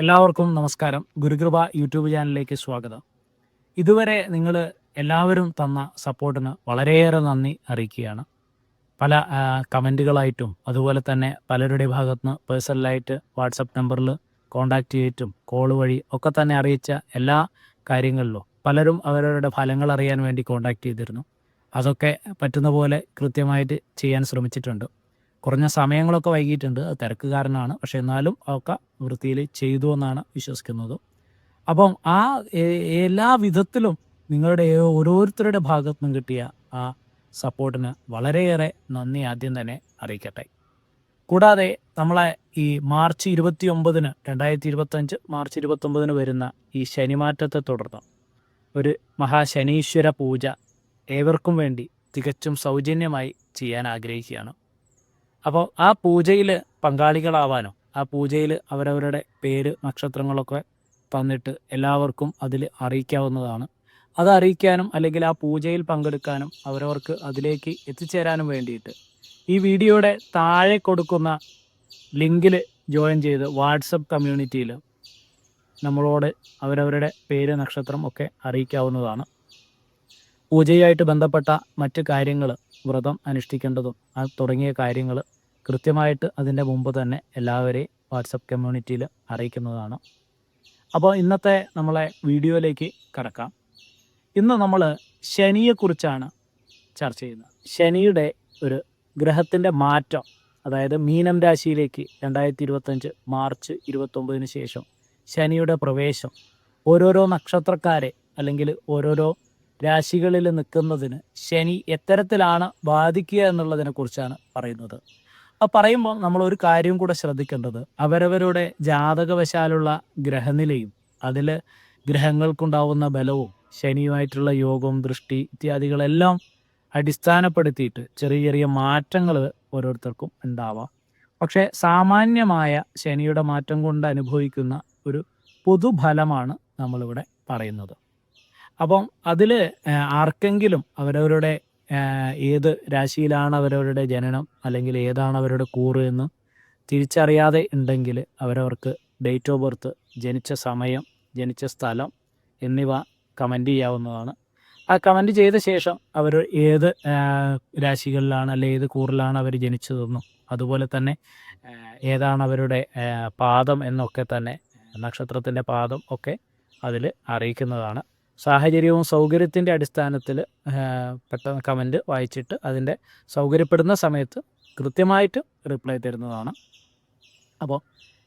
എല്ലാവർക്കും നമസ്കാരം. ഗുരുകൃപ യൂട്യൂബ് ചാനലിലേക്ക് സ്വാഗതം. ഇതുവരെ നിങ്ങൾ എല്ലാവരും തന്ന സപ്പോർട്ടിന് വളരെയേറെ നന്ദി അറിയിക്കുകയാണ്. പല കമന്റുകളായിട്ടും അതുപോലെ തന്നെ പലരുടെ ഭാഗത്തുനിന്ന് പേഴ്സണലായിട്ട് വാട്സപ്പ് നമ്പറിൽ കോൺടാക്റ്റ് ചെയ്തിട്ടും കോൾ വഴി ഒക്കെ തന്നെ അറിയിച്ച എല്ലാ കാര്യങ്ങളിലും പലരും അവരവരുടെ ഫലങ്ങൾ അറിയാൻ വേണ്ടി കോൺടാക്റ്റ് ചെയ്തിരുന്നു. അതൊക്കെ പറ്റുന്ന പോലെ കൃത്യമായിട്ട് ചെയ്യാൻ ശ്രമിച്ചിട്ടുണ്ട്. കുറഞ്ഞ സമയങ്ങളൊക്കെ വൈകിയിട്ടുണ്ട്. അത് തിരക്ക് കാരണമാണ് പക്ഷെ എന്നാലും ഒക്കെ വൃത്തിയിൽ ചെയ്തു എന്നാണ് വിശ്വസിക്കുന്നത്. അപ്പം ആ എല്ലാ വിധത്തിലും നിങ്ങളുടെ ഓരോരുത്തരുടെ ഭാഗത്തു നിന്നും കിട്ടിയ ആ സപ്പോർട്ടിന് വളരെയേറെ നന്ദി ആദ്യം തന്നെ അറിയിക്കട്ടെ. കൂടാതെ നമ്മളെ ഈ മാർച്ച് ഇരുപത്തി ഒമ്പതിന് രണ്ടായിരത്തി ഇരുപത്തഞ്ച് മാർച്ച് ഇരുപത്തൊമ്പതിന് വരുന്ന ഈ ശനിമാറ്റത്തെ തുടർന്ന് ഒരു മഹാശനീശ്വര പൂജ ഏവർക്കും വേണ്ടി തികച്ചും സൗജന്യമായി ചെയ്യാൻ ആഗ്രഹിക്കുകയാണ്. അപ്പോൾ ആ പൂജയിൽ പങ്കാളികളാവാനോ ആ പൂജയിൽ അവരവരുടെ പേര് നക്ഷത്രങ്ങളൊക്കെ തന്നിട്ട് എല്ലാവർക്കും അതിൽ അറിയിക്കാവുന്നതാണ്. അത് അറിയിക്കാനും അല്ലെങ്കിൽ ആ പൂജയിൽ പങ്കെടുക്കാനും അവരവർക്ക് അതിലേക്ക് എത്തിച്ചേരാനും വേണ്ടിയിട്ട് ഈ വീഡിയോയുടെ താഴെ കൊടുക്കുന്ന ലിങ്കിൽ ജോയിൻ ചെയ്ത് വാട്സപ്പ് കമ്മ്യൂണിറ്റിയിൽ നമ്മളോട് അവരവരുടെ പേര് നക്ഷത്രം ഒക്കെ അറിയിക്കാവുന്നതാണ്. പൂജയായിട്ട് ബന്ധപ്പെട്ട മറ്റ് കാര്യങ്ങൾ വ്രതം അനുഷ്ഠിക്കേണ്ടതും തുടങ്ങിയ കാര്യങ്ങൾ കൃത്യമായിട്ട് അതിന്റെ മുമ്പ് തന്നെ എല്ലാവരെയും വാട്സപ്പ് കമ്മ്യൂണിറ്റിയിൽ അറിയിക്കുന്നതാണ്. അപ്പോൾ ഇന്നത്തെ നമ്മളെ വീഡിയോയിലേക്ക് കടക്കാം. ഇന്ന് നമ്മൾ ശനിയെക്കുറിച്ചാണ് ചർച്ച ചെയ്യുന്നത്. ശനിയുടെ ഒരു ഗ്രഹത്തിന്റെ മാറ്റം അതായത് മീനം രാശിയിലേക്ക് രണ്ടായിരത്തി ഇരുപത്തഞ്ച് മാർച്ച് ഇരുപത്തൊമ്പതിന് ശേഷം ശനിയുടെ പ്രവേശം ഓരോരോ നക്ഷത്രക്കാരെ അല്ലെങ്കിൽ ഓരോരോ രാശികളിൽ നിൽക്കുന്നതിന് ശനി എത്തരത്തിലാണ് ബാധിക്കുക എന്നുള്ളതിനെ കുറിച്ചാണ് പറയുന്നത്. ആ പറയുമ്പോൾ നമ്മൾ ഒരു കാര്യം കൂടെ ശ്രദ്ധിക്കേണ്ടത്. അവരവരുടെ ജാതകവശാലുള്ള ഗ്രഹനിലയും അതിൽ ഗ്രഹങ്ങൾക്കുണ്ടാവുന്ന ബലവും ശനിയുമായിട്ടുള്ള യോഗവും ദൃഷ്ടി ഇത്യാദികളെല്ലാം അടിസ്ഥാനപ്പെടുത്തിയിട്ട് ചെറിയ ചെറിയ മാറ്റങ്ങൾ ഓരോരുത്തർക്കും ഉണ്ടാവാം. പക്ഷേ സാമാന്യമായ ശനിയുടെ മാറ്റം കൊണ്ട് അനുഭവിക്കുന്ന ഒരു പൊതുഫലമാണ് നമ്മളിവിടെ പറയുന്നത്. അപ്പം അതിൽ ആർക്കെങ്കിലും അവരവരുടെ ഏത് രാശിയിലാണ് അവരവരുടെ ജനനം അല്ലെങ്കിൽ ഏതാണ് അവരുടെ കൂറ് എന്ന് തിരിച്ചറിയാതെ ഉണ്ടെങ്കിൽ അവരവർക്ക് ഡേറ്റ് ഓഫ് ബർത്ത് ജനിച്ച സമയം ജനിച്ച സ്ഥലം എന്നിവ കമന്റ് ചെയ്യാവുന്നതാണ്. ആ കമന്റ് ചെയ്ത ശേഷം അവർ ഏത് രാശികളിലാണ് അല്ലെങ്കിൽ ഏത് കൂറിലാണ് അവർ ജനിച്ചതെന്നും അതുപോലെ തന്നെ ഏതാണ് അവരുടെ പാദം എന്നൊക്കെ തന്നെ നക്ഷത്രത്തിന്റെ പാദം ഒക്കെ അതിൽ അറിയിക്കുന്നതാണ്. സാഹചര്യവും സൗകര്യത്തിന്റെ അടിസ്ഥാനത്തിൽ പെട്ടെന്ന് കമന്റ് വായിച്ചിട്ട് അതിന്റെ സൗകര്യപ്പെടുന്ന സമയത്ത് കൃത്യമായിട്ട് റിപ്ലൈ തരുന്നതാണ്. അപ്പോൾ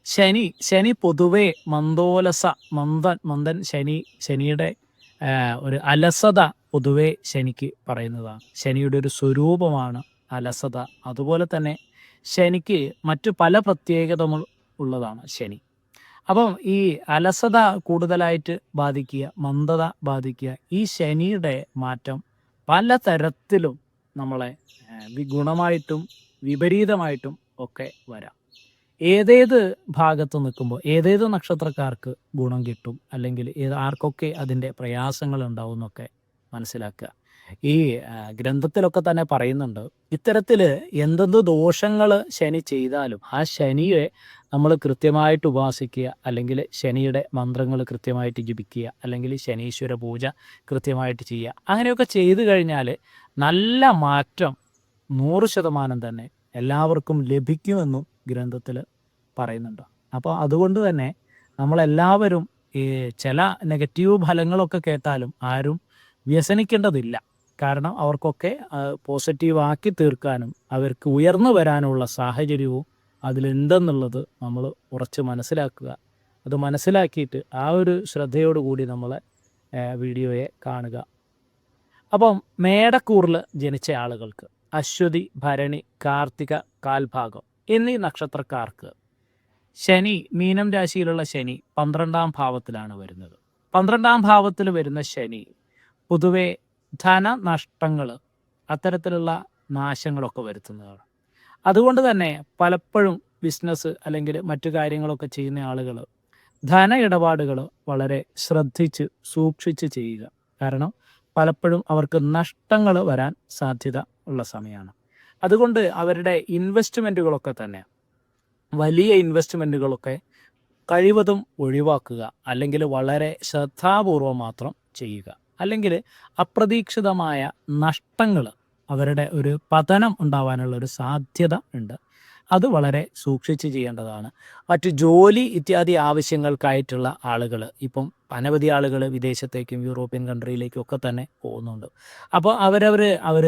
ശനി ശനി പൊതുവേ മന്ദോലസ മന്ദൻ മന്ദൻ ശനി ശനിയുടെ ഒരു അലസത പൊതുവേ ശനിക്ക് പറയുന്നതാണ്. ശനിയുടെ ഒരു സ്വരൂപമാണ് അലസത. അതുപോലെ തന്നെ ശനിക്ക് മറ്റു പല പ്രത്യേകതകൾ ഉള്ളതാണ് ശനി. അപ്പം ഈ അലസത കൂടുതലായിട്ട് ബാധിക്കുക മന്ദത ബാധിക്കുക ഈ ശനിയുടെ മാറ്റം പല തരത്തിലും നമ്മളെ ഗുണമായിട്ടും വിപരീതമായിട്ടും ഒക്കെ വരാം. ഏതേത് ഭാഗത്ത് നിൽക്കുമ്പോൾ ഏതേത് നക്ഷത്രക്കാർക്ക് ഗുണം കിട്ടും അല്ലെങ്കിൽ ആർക്കൊക്കെ അതിന്റെ പ്രയാസങ്ങൾ ഉണ്ടാവും എന്നൊക്കെ മനസ്സിലാക്കുക. ഈ ഗ്രന്ഥത്തിലൊക്കെ തന്നെ പറയുന്നുണ്ട്. ഇത്തരത്തിൽ എന്തെന്ത് ദോഷങ്ങൾ ശനി ചെയ്താലും ആ ശനിയെ നമ്മൾ കൃത്യമായിട്ട് ഉപാസിക്കുക അല്ലെങ്കിൽ ശനിയുടെ മന്ത്രങ്ങൾ കൃത്യമായിട്ട് ജപിക്കുക അല്ലെങ്കിൽ ശനീശ്വര പൂജ കൃത്യമായിട്ട് ചെയ്യുക. അങ്ങനെയൊക്കെ ചെയ്തു കഴിഞ്ഞാൽ നല്ല മാറ്റം നൂറ് ശതമാനം തന്നെ എല്ലാവർക്കും ലഭിക്കുമെന്നും ഗ്രന്ഥത്തിൽ പറയുന്നുണ്ട്. അപ്പോൾ അതുകൊണ്ട് തന്നെ നമ്മളെല്ലാവരും ഈ ചില നെഗറ്റീവ് ഫലങ്ങളൊക്കെ കേട്ടാലും ആരും വ്യസനിക്കേണ്ടതില്ല. കാരണം അവർക്കൊക്കെ പോസിറ്റീവ് ആക്കി തീർക്കാനും അവർക്ക് ഉയർന്നു വരാനുള്ള സാഹചര്യവും അതിലുണ്ടെന്നുള്ളത് നമ്മൾ ഉറച്ച് മനസ്സിലാക്കുക. അത് മനസ്സിലാക്കിയിട്ട് ആ ഒരു ശ്രദ്ധയോടുകൂടി നമ്മൾ വീഡിയോയെ കാണുക. അപ്പം മേടക്കൂറിൽ ജനിച്ച ആളുകൾക്ക് അശ്വതി ഭരണി കാർത്തിക കാൽഭാഗം എന്നീ നക്ഷത്രക്കാർക്ക് ശനി മീനം രാശിയിലുള്ള ശനി പന്ത്രണ്ടാം ഭാവത്തിലാണ് വരുന്നത്. പന്ത്രണ്ടാം ഭാവത്തിൽ വരുന്ന ശനി പൊതുവെ ധനനഷ്ടങ്ങൾ അത്തരത്തിലുള്ള നാശങ്ങളൊക്കെ വരുത്തുന്നതാണ്. അതുകൊണ്ട് തന്നെ പലപ്പോഴും ബിസിനസ് അല്ലെങ്കിൽ മറ്റു കാര്യങ്ങളൊക്കെ ചെയ്യുന്ന ആളുകൾ ധന ഇടപാടുകൾ വളരെ ശ്രദ്ധിച്ച് സൂക്ഷിച്ച് ചെയ്യുക. കാരണം പലപ്പോഴും അവർക്ക് നഷ്ടങ്ങൾ വരാൻ സാധ്യത ഉള്ള സമയമാണ്. അതുകൊണ്ട് അവരുടെ ഇൻവെസ്റ്റ്മെന്റുകളൊക്കെ തന്നെ വലിയ ഇൻവെസ്റ്റ്മെന്റുകളൊക്കെ കഴിവതും ഒഴിവാക്കുക അല്ലെങ്കിൽ വളരെ ശ്രദ്ധാപൂർവം മാത്രം ചെയ്യുക. അല്ലെങ്കിൽ അപ്രതീക്ഷിതമായ നഷ്ടങ്ങൾ അവരുടെ ഒരു പതനം ഉണ്ടാവാനുള്ള ഒരു സാധ്യത ഉണ്ട്. അത് വളരെ സൂക്ഷിച്ച് ചെയ്യേണ്ടതാണ്. മറ്റ് ജോലി ഇത്യാദി ആവശ്യങ്ങൾക്കായിട്ടുള്ള ആളുകൾ ഇപ്പം അനവധി ആളുകൾ വിദേശത്തേക്കും യൂറോപ്യൻ കൺട്രിയിലേക്കും ഒക്കെ തന്നെ പോകുന്നുണ്ട്. അപ്പോൾ അവരവർ അവർ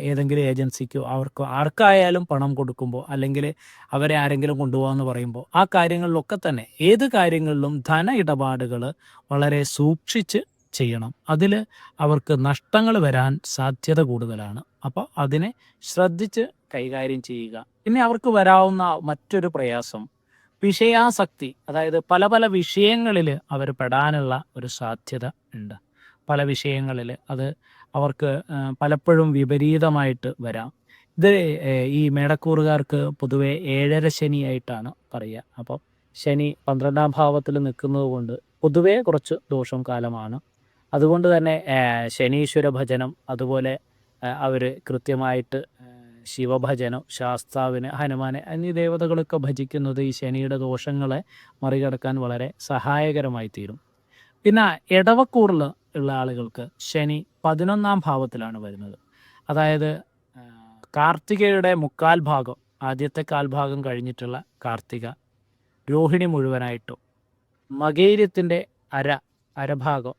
ഏതെങ്കിലും ഏജൻസിക്കോ അവർക്കോ ആർക്കായാലും പണം കൊടുക്കുമ്പോൾ അല്ലെങ്കിൽ അവരെ ആരെങ്കിലും കൊണ്ടുപോകാമെന്ന് പറയുമ്പോൾ ആ കാര്യങ്ങളിലൊക്കെ തന്നെ ഏത് കാര്യങ്ങളിലും ധന ഇടപാടുകൾ വളരെ സൂക്ഷിച്ച് ചെയ്യണം. അതിൽ അവർക്ക് നഷ്ടങ്ങൾ വരാൻ സാധ്യത കൂടുതലാണ്. അപ്പോൾ അതിനെ ശ്രദ്ധിച്ച് കൈകാര്യം ചെയ്യുക. പിന്നെ അവർക്ക് വരാവുന്ന മറ്റൊരു പ്രയാസം വിഷയാസക്തി. അതായത് പല പല വിഷയങ്ങളിൽ അവർ പെടാനുള്ള ഒരു സാധ്യത ഉണ്ട്. പല വിഷയങ്ങളിൽ അത് അവർക്ക് പലപ്പോഴും വിപരീതമായിട്ട് വരാം. ഇത് ഈ മേടക്കൂറുകാർക്ക് പൊതുവെ ഏഴര ശനിയായിട്ടാണ് പറയുക. അപ്പോൾ ശനി പന്ത്രണ്ടാം ഭാവത്തിൽ നിൽക്കുന്നത് കൊണ്ട് പൊതുവേ കുറച്ച് ദോഷം കാലമാണ് അതുകൊണ്ട് തന്നെ ശനീശ്വര ഭജനം അതുപോലെ അവർ കൃത്യമായിട്ട് ശിവഭജനം ശാസ്താവിന് ഹനുമാനെ എന്നീ ദേവതകളൊക്കെ ഭജിക്കുന്നത് ഈ ശനിയുടെ ദോഷങ്ങളെ മറികടക്കാൻ വളരെ സഹായകരമായി തീരും. പിന്നെ ഇടവക്കൂറിൽ ഉള്ള ആളുകൾക്ക് ശനി പതിനൊന്നാം ഭാവത്തിലാണ് വരുന്നത്. അതായത് കാർത്തികയുടെ മുക്കാൽ ഭാഗം ആദ്യത്തെ കാൽഭാഗം കഴിഞ്ഞിട്ടുള്ള കാർത്തിക രോഹിണി മുഴുവനായിട്ടും മകേര്യത്തിന്റെ അര അരഭാഗം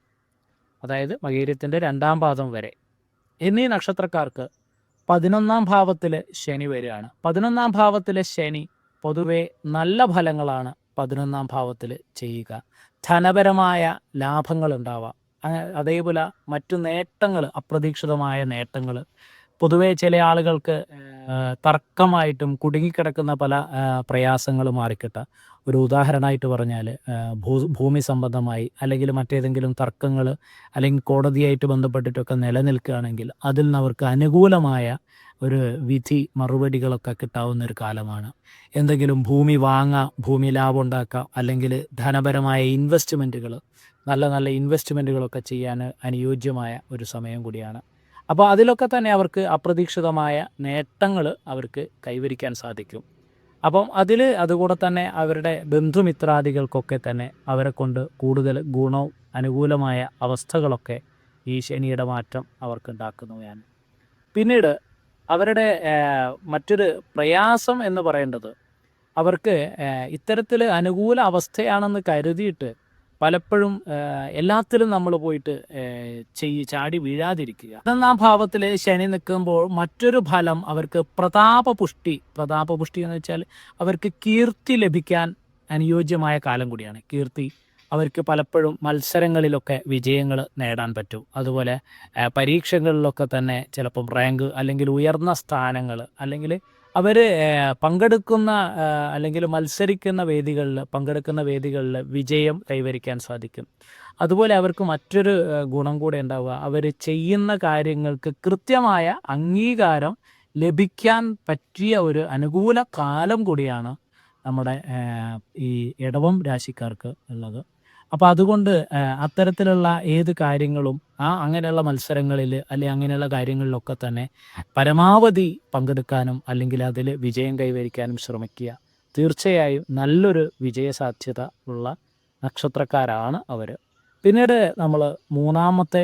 അതായത് മകീരത്തിന്റെ രണ്ടാം പാദം വരെ. എന്നീ നക്ഷത്രക്കാർക്ക് പതിനൊന്നാം ഭാവത്തിൽ ശനി വരികയാണ്. പതിനൊന്നാം ഭാവത്തിലെ ശനി പൊതുവെ നല്ല ഫലങ്ങളാണ് പതിനൊന്നാം ഭാവത്തിൽ ചെയ്യുക. ധനപരമായ ലാഭങ്ങൾ ഉണ്ടാവാം അതേപോലെ മറ്റു നേട്ടങ്ങൾ അപ്രതീക്ഷിതമായ നേട്ടങ്ങൾ പൊതുവെ ചില ആളുകൾക്ക് തർക്കമായിട്ടും കുടുങ്ങിക്കിടക്കുന്ന പല പ്രയാസങ്ങളും മാറിക്കിട്ട ഒരു ഉദാഹരണമായിട്ട് പറഞ്ഞാൽ ഭൂ ഭൂമി സംബന്ധമായി അല്ലെങ്കിൽ മറ്റേതെങ്കിലും തർക്കങ്ങൾ അല്ലെങ്കിൽ കോടതിയായിട്ട് ബന്ധപ്പെട്ടിട്ടൊക്കെ നിലനിൽക്കുകയാണെങ്കിൽ അതിൽ നിന്ന് അവർക്ക് അനുകൂലമായ ഒരു വിധി മറുപടികളൊക്കെ കിട്ടാവുന്ന ഒരു കാലമാണ്. എന്തെങ്കിലും ഭൂമി വാങ്ങാം ഭൂമി ലാഭം ഉണ്ടാക്കാം അല്ലെങ്കിൽ ധനപരമായ ഇൻവെസ്റ്റ്മെന്റുകൾ നല്ല നല്ല ഇൻവെസ്റ്റ്മെന്റുകളൊക്കെ ചെയ്യാൻ അനുയോജ്യമായ ഒരു സമയം കൂടിയാണ് അപ്പോൾ അതിലൊക്കെ തന്നെ അവർക്ക് അപ്രതീക്ഷിതമായ നേട്ടങ്ങൾ അവർക്ക് കൈവരിക്കാൻ സാധിക്കും. അപ്പം അതിൽ അതുകൂടെ തന്നെ അവരുടെ ബന്ധുമിത്രാദികൾക്കൊക്കെ തന്നെ അവരെ കൊണ്ട് കൂടുതൽ ഗുണവും അനുകൂലമായ അവസ്ഥകളൊക്കെ ഈ ശനിയുടെ മാറ്റം അവർക്ക് ഞാൻ. പിന്നീട് അവരുടെ മറ്റൊരു പ്രയാസം എന്ന് പറയേണ്ടത് അവർക്ക് ഇത്തരത്തിൽ അനുകൂല അവസ്ഥയാണെന്ന് കരുതിയിട്ട് പലപ്പോഴും എല്ലാത്തിലും നമ്മൾ പോയിട്ട് ചെയ് ചാടി വീഴാതിരിക്കുക. പതിനൊന്നാം ഭാവത്തിൽ ശനി നിൽക്കുമ്പോൾ മറ്റൊരു ഫലം അവർക്ക് പ്രതാപപുഷ്ടി പ്രതാപപുഷ്ടി എന്ന് വെച്ചാൽ അവർക്ക് കീർത്തി ലഭിക്കാൻ അനുയോജ്യമായ കാലം കൂടിയാണ്. കീർത്തി അവർക്ക് പലപ്പോഴും മത്സരങ്ങളിലൊക്കെ വിജയങ്ങൾ നേടാൻ പറ്റും. അതുപോലെ പരീക്ഷകളിലൊക്കെ തന്നെ ചിലപ്പം റാങ്ക് അല്ലെങ്കിൽ ഉയർന്ന സ്ഥാനങ്ങൾ അല്ലെങ്കിൽ അവർ പങ്കെടുക്കുന്ന അല്ലെങ്കിൽ മത്സരിക്കുന്ന വേദികളിൽ പങ്കെടുക്കുന്ന വേദികളിൽ വിജയം കൈവരിക്കാൻ സാധിക്കും. അതുപോലെ അവർക്ക് മറ്റൊരു ഗുണം കൂടെ ഉണ്ടാവുക. അവർ ചെയ്യുന്ന കാര്യങ്ങൾക്ക് കൃത്യമായ അംഗീകാരം ലഭിക്കാൻ പറ്റിയ ഒരു അനുകൂല കാലം കൂടിയാണ് നമ്മുടെ ഈ ഇടവം രാശിക്കാർക്ക് ഉള്ളത്. അപ്പോൾ അതുകൊണ്ട് അത്തരത്തിലുള്ള ഏത് കാര്യങ്ങളും ആ അങ്ങനെയുള്ള മത്സരങ്ങളിൽ അല്ലെ അങ്ങനെയുള്ള കാര്യങ്ങളിലൊക്കെ തന്നെ പരമാവധി പങ്കെടുക്കാനും അല്ലെങ്കിൽ അതിൽ വിജയം കൈവരിക്കാനും ശ്രമിക്കുക. തീർച്ചയായും നല്ലൊരു വിജയസാധ്യത ഉള്ള നക്ഷത്രക്കാരാണ് അവർ പിന്നീട് നമ്മൾ മൂന്നാമത്തെ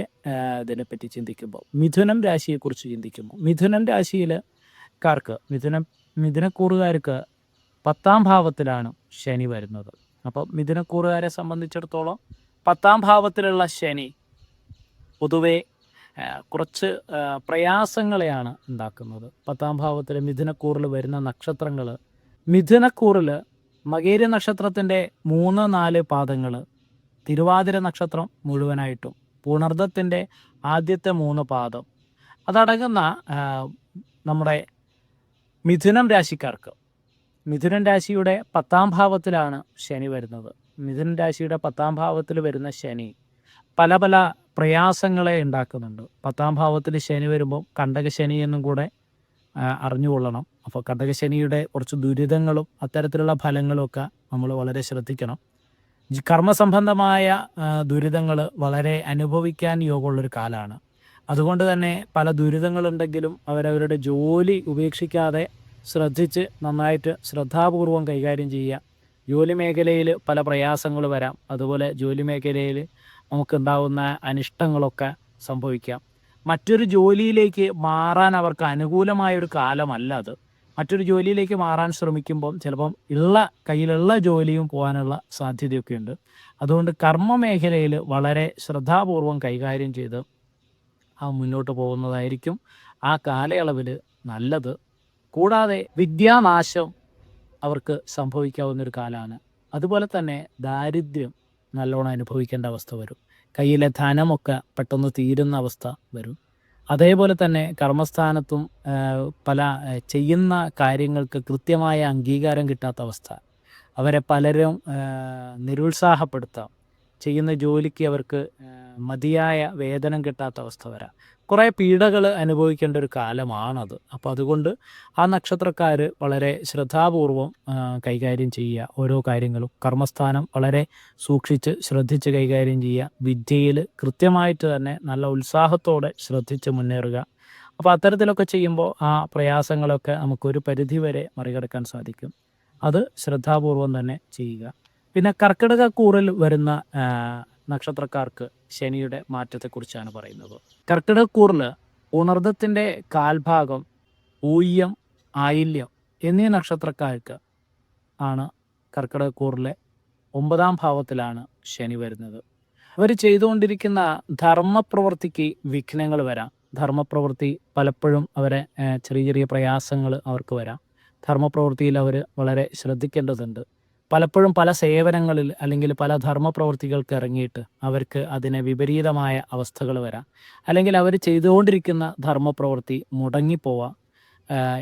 ഇതിനെപ്പറ്റി ചിന്തിക്കുമ്പോൾ മിഥുനം രാശിയെക്കുറിച്ച് ചിന്തിക്കുമ്പോൾ മിഥുനം രാശിയിൽ കാർക്ക് മിഥുനം മിഥുനക്കൂറുകാർക്ക് പത്താം ഭാവത്തിലാണ് ശനി വരുന്നത്. അപ്പോൾ മിഥുനക്കൂറുകാരെ സംബന്ധിച്ചിടത്തോളം പത്താം ഭാവത്തിലുള്ള ശനി പൊതുവെ കുറച്ച് പ്രയാസങ്ങളെയാണ് ഉണ്ടാക്കുന്നത്. പത്താം ഭാവത്തിൽ മിഥുനക്കൂറിൽ വരുന്ന നക്ഷത്രങ്ങൾ മിഥുനക്കൂറിൽ മകേര നക്ഷത്രത്തിന്റെ മൂന്ന് നാല് പാദങ്ങൾ തിരുവാതിര നക്ഷത്രം മുഴുവനായിട്ടും പുണർദത്തിന്റെ ആദ്യത്തെ മൂന്ന് പാദം. അതടങ്ങുന്ന നമ്മുടെ മിഥുനം രാശിക്കാർക്ക് മിഥുനൻ രാശിയുടെ പത്താം ഭാവത്തിലാണ് ശനി വരുന്നത്. മിഥുനൻ രാശിയുടെ പത്താം ഭാവത്തിൽ വരുന്ന ശനി പല പല പ്രയാസങ്ങളെ ഉണ്ടാക്കുന്നുണ്ട്. പത്താം ഭാവത്തിൽ ശനി വരുമ്പോൾ കണ്ടകശനി എന്നും കൂടെ അറിഞ്ഞുകൊള്ളണം. അപ്പോൾ കണ്ടകശനിയുടെ കുറച്ച് ദുരിതങ്ങളും അത്തരത്തിലുള്ള ഫലങ്ങളും ഒക്കെ നമ്മൾ വളരെ ശ്രദ്ധിക്കണം. കർമ്മസംബന്ധമായ ദുരിതങ്ങൾ വളരെ അനുഭവിക്കാൻ യോഗമുള്ളൊരു കാലമാണ് അതുകൊണ്ട് തന്നെ പല ദുരിതങ്ങളുണ്ടെങ്കിലും അവരവരുടെ ജോലി ഉപേക്ഷിക്കാതെ ശ്രദ്ധിച്ച് നന്നായിട്ട് ശ്രദ്ധാപൂർവം കൈകാര്യം ചെയ്യുക. ജോലി മേഖലയിൽ പല പ്രയാസങ്ങൾ വരാം. അതുപോലെ ജോലി മേഖലയിൽ നമുക്കുണ്ടാവുന്ന അനിഷ്ടങ്ങളൊക്കെ സംഭവിക്കാം. മറ്റൊരു ജോലിയിലേക്ക് മാറാൻ അവർക്ക് അനുകൂലമായ ഒരു കാലമല്ല അത്. മറ്റൊരു ജോലിയിലേക്ക് മാറാൻ ശ്രമിക്കുമ്പം ചിലപ്പം ഉള്ള കയ്യിലുള്ള ജോലിയും പോകാനുള്ള സാധ്യതയൊക്കെ ഉണ്ട് അതുകൊണ്ട് കർമ്മ മേഖലയിൽ വളരെ ശ്രദ്ധാപൂർവം കൈകാര്യം ചെയ്ത് ആ മുന്നോട്ട് പോകുന്നതായിരിക്കും ആ കാലയളവിൽ നല്ലത്. കൂടാതെ വിദ്യാനാശം അവർക്ക് സംഭവിക്കാവുന്ന ഒരു കാലമാണ് അതുപോലെ തന്നെ ദാരിദ്ര്യം നല്ലോണം അനുഭവിക്കേണ്ട അവസ്ഥ വരും. കയ്യിലെ ധനമൊക്കെ പെട്ടെന്ന് തീരുന്ന അവസ്ഥ വരും. അതേപോലെ തന്നെ കർമ്മസ്ഥാനത്തും പല ചെയ്യുന്ന കാര്യങ്ങൾക്ക് കൃത്യമായ അംഗീകാരം കിട്ടാത്ത അവസ്ഥ. അവരെ പലരും നിരുത്സാഹപ്പെടുത്താം. ചെയ്യുന്ന ജോലിക്ക് അവർക്ക് മതിയായ വേതനം കിട്ടാത്ത അവസ്ഥ വരാം. കുറേ പീഡകൾ അനുഭവിക്കേണ്ട ഒരു കാലമാണത്. അപ്പോൾ അതുകൊണ്ട് ആ നക്ഷത്രക്കാർ വളരെ ശ്രദ്ധാപൂർവം കൈകാര്യം ചെയ്യുക. ഓരോ കാര്യങ്ങളും കർമ്മസ്ഥാനം വളരെ സൂക്ഷിച്ച് ശ്രദ്ധിച്ച് കൈകാര്യം ചെയ്യുക. വിദ്യയിൽ കൃത്യമായിട്ട് തന്നെ നല്ല ഉത്സാഹത്തോടെ ശ്രദ്ധിച്ച് മുന്നേറുക. അപ്പോൾ അത്തരത്തിലൊക്കെ ചെയ്യുമ്പോൾ ആ പ്രയാസങ്ങളൊക്കെ നമുക്കൊരു പരിധിവരെ മറികടക്കാൻ സാധിക്കും. അത് ശ്രദ്ധാപൂർവം തന്നെ ചെയ്യുക. പിന്നെ കർക്കിടക കൂറിൽ വരുന്ന നക്ഷത്രക്കാർക്ക് ശനിയുടെ മാറ്റത്തെക്കുറിച്ചാണ് പറയുന്നത്. കർക്കിടക്കൂറിൽ ഉണർദത്തിന്റെ കാൽഭാഗം ഊയ്യം ആയില്യം എന്നീ നക്ഷത്രക്കാർക്ക് ആണ് കർക്കിടക്കൂറിലെ ഒമ്പതാം ഭാവത്തിലാണ് ശനി വരുന്നത്. അവർ ചെയ്തുകൊണ്ടിരിക്കുന്ന ധർമ്മപ്രവൃത്തിക്ക് വിഘ്നങ്ങൾ വരാം. ധർമ്മപ്രവൃത്തി പലപ്പോഴും അവരെ ചെറിയ ചെറിയ പ്രയാസങ്ങൾ അവർക്ക് വരാം. ധർമ്മപ്രവൃത്തിയിൽ അവർ വളരെ ശ്രദ്ധിക്കേണ്ടതുണ്ട്. പലപ്പോഴും പല സേവനങ്ങളിൽ അല്ലെങ്കിൽ പല ധർമ്മപ്രവൃത്തികൾക്ക് ഇറങ്ങിയിട്ട് അവർക്ക് അതിന് വിപരീതമായ അവസ്ഥകൾ വരാം. അല്ലെങ്കിൽ അവർ ചെയ്തുകൊണ്ടിരിക്കുന്ന ധർമ്മപ്രവൃത്തി മുടങ്ങിപ്പോവാം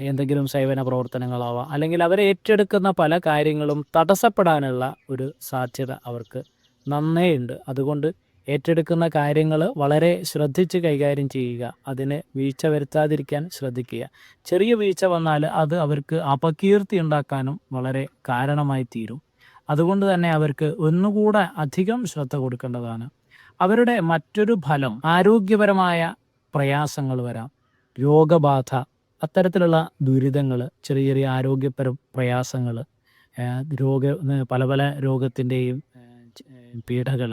എന്തെങ്കിലും സേവന പ്രവർത്തനങ്ങളാവാം. അല്ലെങ്കിൽ അവർ ഏറ്റെടുക്കുന്ന പല കാര്യങ്ങളും തടസ്സപ്പെടാനുള്ള ഒരു സാധ്യത അവർക്ക് നന്നേ ഉണ്ട് അതുകൊണ്ട് ഏറ്റെടുക്കുന്ന കാര്യങ്ങൾ വളരെ ശ്രദ്ധിച്ച് കൈകാര്യം ചെയ്യുക. അതിന് വീഴ്ച വരുത്താതിരിക്കാൻ ശ്രദ്ധിക്കുക. ചെറിയ വീഴ്ച വന്നാൽ അത് അവർക്ക് അപകീർത്തി ഉണ്ടാക്കാനും വളരെ കാരണമായി തീരും. അതുകൊണ്ട് തന്നെ അവർക്ക് ഒന്നുകൂടെ അധികം ശ്രദ്ധ കൊടുക്കേണ്ടതാണ്. അവരുടെ മറ്റൊരു ഫലം ആരോഗ്യപരമായ പ്രയാസങ്ങൾ വരാം. രോഗബാധ അത്തരത്തിലുള്ള ദുരിതങ്ങൾ ചെറിയ ചെറിയ ആരോഗ്യപര പ്രയാസങ്ങൾ രോഗ പല പല രോഗത്തിന്റെയും പീഡകൾ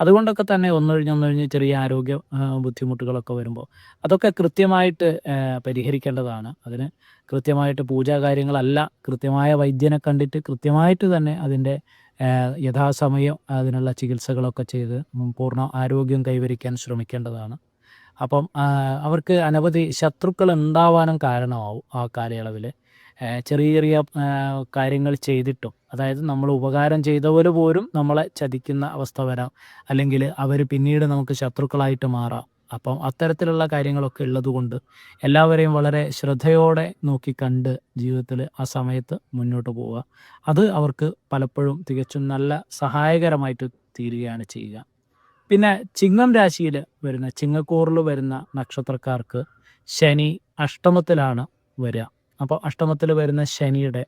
അതുകൊണ്ടൊക്കെ തന്നെ ഒന്നൊഴിഞ്ഞ് ഒന്നൊഴിഞ്ഞ് ചെറിയ ആരോഗ്യ ബുദ്ധിമുട്ടുകളൊക്കെ വരുമ്പോൾ അതൊക്കെ കൃത്യമായിട്ട് പരിഹരിക്കേണ്ടതാണ്. അതിന് കൃത്യമായിട്ട് പൂജാ കാര്യങ്ങളല്ല കൃത്യമായ വൈദ്യനെ കണ്ടിട്ട് കൃത്യമായിട്ട് തന്നെ അതിന്റെ യഥാസമയം അതിനുള്ള ചികിത്സകളൊക്കെ ചെയ്ത് പൂർണ ആരോഗ്യം കൈവരിക്കാൻ ശ്രമിക്കേണ്ടതാണ്. അപ്പം അവർക്ക് അനവധി ശത്രുക്കൾ ഉണ്ടാവാനും കാരണമാവും ആ കാലയളവിൽ ചെറിയ ചെറിയ കാര്യങ്ങൾ ചെയ്തിട്ടും അതായത് നമ്മൾ ഉപകാരം ചെയ്തവർ പോലും നമ്മളെ ചതിക്കുന്ന അവസ്ഥ വരാം. അല്ലെങ്കിൽ അവർ പിന്നീട് നമുക്ക് ശത്രുക്കളായിട്ട് മാറാം. അപ്പം അത്തരത്തിലുള്ള കാര്യങ്ങളൊക്കെ ഉള്ളതുകൊണ്ട് എല്ലാവരെയും വളരെ ശ്രദ്ധയോടെ നോക്കി കണ്ട് ജീവിതത്തിൽ ആ സമയത്ത് മുന്നോട്ട് പോവുക. അത് അവർക്ക് പലപ്പോഴും തികച്ചും നല്ല സഹായകരമായിട്ട് തീരുകയാണ് ചെയ്യുക. പിന്നെ ചിങ്ങം രാശിയിൽ വരുന്ന ചിങ്ങക്കൂറിൽ വരുന്ന നക്ഷത്രക്കാർക്ക് ശനി അഷ്ടമത്തിലാണ് വരിക. അപ്പോൾ അഷ്ടമത്തിൽ വരുന്ന ശനിയുടെ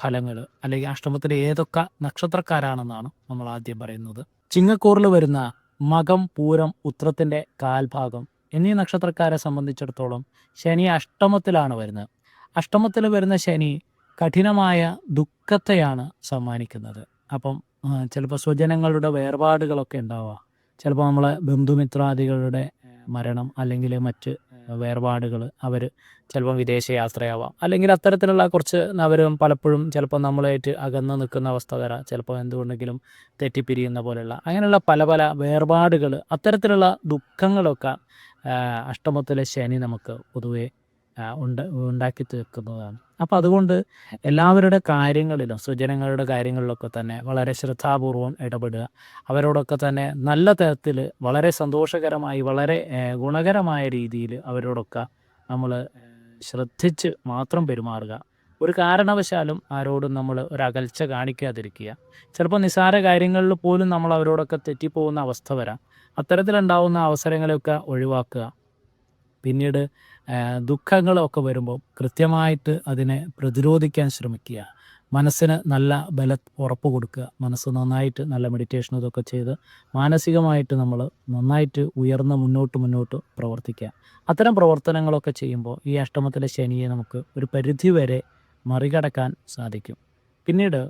ഫലങ്ങൾ അല്ലെങ്കിൽ അഷ്ടമത്തിൽ ഏതൊക്കെ നക്ഷത്രക്കാരാണെന്നാണ് നമ്മൾ ആദ്യം പറയുന്നത്. ചിങ്ങക്കൂറിൽ വരുന്ന മകം പൂരം ഉത്രത്തിന്റെ കാൽഭാഗം എന്നീ നക്ഷത്രക്കാരെ സംബന്ധിച്ചിടത്തോളം ശനി അഷ്ടമത്തിലാണ് വരുന്നത്. അഷ്ടമത്തിൽ വരുന്ന ശനി കഠിനമായ ദുഃഖത്തെയാണ് സമ്മാനിക്കുന്നത്. അപ്പം ചിലപ്പോൾ സ്വജനങ്ങളുടെ വേർപാടുകളൊക്കെ ഉണ്ടാവുക ചിലപ്പോൾ നമ്മളെ ബന്ധുമിത്രാദികളുടെ മരണം അല്ലെങ്കിൽ മറ്റ് വേർപാടുകൾ അവർ ചിലപ്പം വിദേശ യാത്രയാവാം. അല്ലെങ്കിൽ അത്തരത്തിലുള്ള കുറച്ച് അവരും പലപ്പോഴും ചിലപ്പോൾ നമ്മളായിട്ട് അകന്ന് നിൽക്കുന്ന അവസ്ഥ വരാം. ചിലപ്പോൾ എന്തുകൊണ്ടെങ്കിലും തെറ്റിപ്പിരിയുന്ന പോലെയുള്ള. അങ്ങനെയുള്ള പല പല വേർപാടുകൾ അത്തരത്തിലുള്ള ദുഃഖങ്ങളൊക്കെ അഷ്ടമത്തിലെ ശനി നമുക്ക് പൊതുവേ ഉണ്ട് ഉണ്ടാക്കി തീർക്കുന്നതാണ്. അപ്പം അതുകൊണ്ട് എല്ലാവരുടെ കാര്യങ്ങളിലും സുജനങ്ങളുടെ കാര്യങ്ങളിലൊക്കെ തന്നെ വളരെ ശ്രദ്ധാപൂർവം ഇടപെടുക. അവരോടൊക്കെ തന്നെ നല്ല തരത്തിൽ വളരെ സന്തോഷകരമായി വളരെ ഗുണകരമായ രീതിയിൽ അവരോടൊക്കെ നമ്മൾ ശ്രദ്ധിച്ച് മാത്രം പെരുമാറുക. ഒരു കാരണവശാലും ആരോടും നമ്മൾ ഒരു അകൽച്ച കാണിക്കാതിരിക്കുക. ചിലപ്പോൾ നിസ്സാര കാര്യങ്ങളിൽ പോലും നമ്മൾ അവരോടൊക്കെ തെറ്റിപ്പോകുന്ന അവസ്ഥ വരാം. അത്തരത്തിലുണ്ടാവുന്ന അവസരങ്ങളെയൊക്കെ ഒഴിവാക്കുക. പിന്നീട് ദുഃഖങ്ങളൊക്കെ വരുമ്പോൾ കൃത്യമായിട്ട് അതിനെ പ്രതിരോധിക്കാൻ ശ്രമിക്കുക. മനസ്സിന് നല്ല ബല ഉറപ്പ് കൊടുക്കുക. മനസ്സ് നന്നായിട്ട് നല്ല മെഡിറ്റേഷൻ ഇതൊക്കെ ചെയ്ത് മാനസികമായിട്ട് നമ്മൾ നന്നായിട്ട് ഉയർന്ന് മുന്നോട്ട് മുന്നോട്ട് പ്രവർത്തിക്കുക. അത്തരം പ്രവർത്തനങ്ങളൊക്കെ ചെയ്യുമ്പോൾ ഈ അഷ്ടമത്തിലെ ശനിയെ നമുക്ക് ഒരു പരിധി വരെ മറികടക്കാൻ സാധിക്കും. പിന്നീട്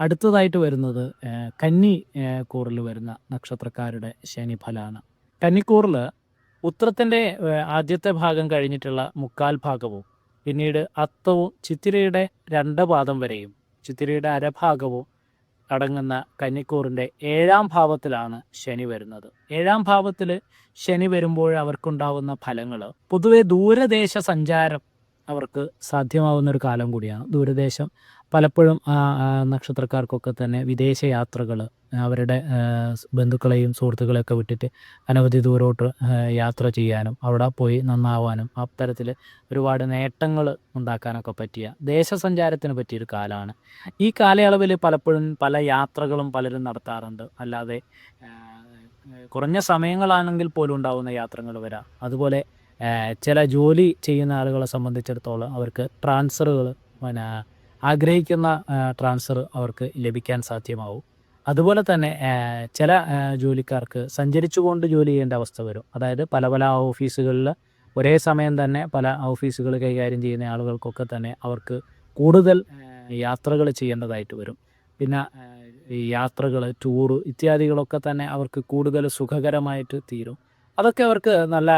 അടുത്തതായിട്ട് വരുന്നത് കന്നി കൂറിൽ വരുന്ന നക്ഷത്രക്കാരുടെ ശനിഫലമാണ്. കന്നിക്കൂറിൽ ഉത്രത്തിന്റെ ആദ്യത്തെ ഭാഗം കഴിഞ്ഞിട്ടുള്ള മുക്കാൽ ഭാഗവും പിന്നീട് അത്തവും ചിത്തിരയുടെ രണ്ട് പാദം വരെയും ചിത്തിരയുടെ അരഭാഗവും അടങ്ങുന്ന കന്നിക്കൂറിന്റെ ഏഴാം ഭാവത്തിലാണ് ശനി വരുന്നത്. ഏഴാം ഭാവത്തിൽ ശനി വരുമ്പോൾ അവർക്കുണ്ടാവുന്ന ഫലങ്ങൾ പൊതുവെ ദൂരദേശ സഞ്ചാരം അവർക്ക് സാധ്യമാവുന്ന ഒരു കാലം കൂടിയാണ്. ദൂരദേശം പലപ്പോഴും ആ നക്ഷത്രക്കാർക്കൊക്കെ തന്നെ വിദേശ യാത്രകൾ അവരുടെ ബന്ധുക്കളെയും സുഹൃത്തുക്കളെയൊക്കെ വിട്ടിട്ട് അനവധി ദൂരോട്ട് യാത്ര ചെയ്യാനും അവിടെ പോയി നന്നാവാനും അത്തരത്തിൽ ഒരുപാട് നേട്ടങ്ങൾ ഉണ്ടാക്കാനൊക്കെ പറ്റിയ ദേശസഞ്ചാരത്തിന് പറ്റിയൊരു കാലമാണ്. ഈ കാലയളവിൽ പലപ്പോഴും പല യാത്രകളും പലരും നടത്താറുണ്ട്. അല്ലാതെ കുറഞ്ഞ സമയങ്ങളാണെങ്കിൽ പോലും ഉണ്ടാവുന്ന യാത്രകൾ വരാം. അതുപോലെ ചില ജോലി ചെയ്യുന്ന ആളുകളെ സംബന്ധിച്ചിടത്തോളം അവർക്ക് ട്രാൻസ്ഫറുകൾ പിന്നെ ആഗ്രഹിക്കുന്ന ട്രാൻസ്ഫർ അവർക്ക് ലഭിക്കാൻ സാധ്യമാവും. അതുപോലെ തന്നെ ചില ജോലിക്കാർക്ക് സഞ്ചരിച്ചുകൊണ്ട് ജോലി ചെയ്യേണ്ട അവസ്ഥ വരും. അതായത് പല പല ഓഫീസുകളിൽ ഒരേ സമയം തന്നെ പല ഓഫീസുകൾ കൈകാര്യം ചെയ്യുന്ന ആളുകൾക്കൊക്കെ തന്നെ അവർക്ക് കൂടുതൽ യാത്രകൾ ചെയ്യേണ്ടതായിട്ട് വരും. പിന്നെ യാത്രകൾ ടൂറ് ഇത്യാദികളൊക്കെ തന്നെ അവർക്ക് കൂടുതൽ സുഖകരമായിട്ട് തീരും. അതൊക്കെ അവർക്ക് നല്ല